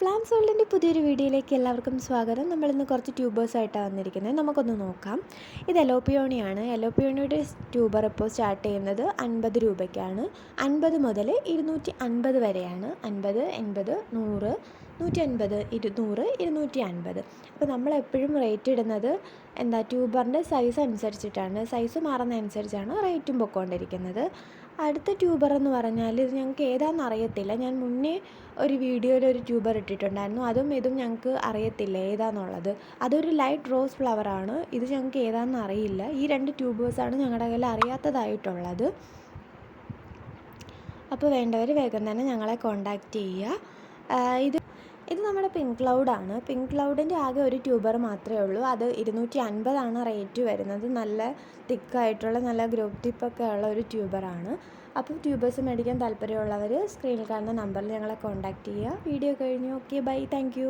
Plan വേൾഡിന്റെ പുതിയൊരു വീഡിയോയിലേക്ക് എല്ലാവർക്കും സ്വാഗതം. നമ്മളിന്ന് കുറച്ച് ട്യൂബേഴ്സായിട്ടാണ് വന്നിരിക്കുന്നത്. നമുക്കൊന്ന് നോക്കാം. ഇത് എലോപ്പിയോണിയാണ് എലോപ്പിയോണിയുടെ ട്യൂബർ ഇപ്പോൾ സ്റ്റാർട്ട് ചെയ്യുന്നത് അൻപത് രൂപയ്ക്കാണ്. അൻപത് മുതൽ ഇരുന്നൂറ്റി അൻപത് വരെയാണ്. അൻപത് എൺപത് നൂറ് നൂറ്റി അൻപത് ഇരുന്നൂറ് ഇരുന്നൂറ്റി അൻപത് അപ്പോൾ നമ്മളെപ്പോഴും റേറ്റ് ഇടുന്നത് എന്താ ട്യൂബറിന്റെ സൈസ് അനുസരിച്ചിട്ടാണ്. സൈസ് മാറുന്നതനുസരിച്ചാണ് റേറ്റും പൊയ്ക്കൊണ്ടിരിക്കുന്നത് അടുത്ത ട്യൂബർ എന്ന് പറഞ്ഞാൽ ഇത് ഞങ്ങൾക്ക് ഏതാണെന്ന് അറിയത്തില്ല. ഞാൻ മുന്നേ ഒരു വീഡിയോയിൽ ഒരു ട്യൂബർ ഇട്ടിട്ടുണ്ടായിരുന്നു. അതും ഇതും ഞങ്ങൾക്ക് അറിയത്തില്ല ഏതാണെന്നുള്ളത് അതൊരു ലൈറ്റ് റോസ് ഫ്ലവറാണ് ഇത് ഞങ്ങൾക്ക് ഏതാണെന്ന് അറിയില്ല. ഈ രണ്ട് ട്യൂബേഴ്സാണ് ഞങ്ങളുടെ കയ്യിൽ അറിയാത്തതായിട്ടുള്ളത്. അപ്പോൾ വേണ്ടവർ വേഗം തന്നെ ഞങ്ങളെ കോണ്ടാക്റ്റ് ചെയ്യുക. ഇത് ഇത് നമ്മുടെ പിങ്ക് ക്ലൗഡാണ് പിങ്ക് ക്ലൗഡിന്റെ ആകെ ഒരു ട്യൂബർ മാത്രമേ ഉള്ളൂ. അത് ഇരുന്നൂറ്റി അൻപതാണ് റേറ്റ് വരുന്നത്. നല്ല തിക്കായിട്ടുള്ള നല്ല ഗ്രൂപ്പ് ടിപ്പൊക്കെ ഉള്ള ഒരു ട്യൂബറാണ് അപ്പോൾ ട്യൂബേഴ്സ് മേടിക്കാൻ താല്പര്യമുള്ളവർ സ്ക്രീനിൽ കാണുന്ന നമ്പറിൽ ഞങ്ങളെ കോൺടാക്റ്റ് ചെയ്യുക. വീഡിയോ കഴിഞ്ഞു. Okay bye thank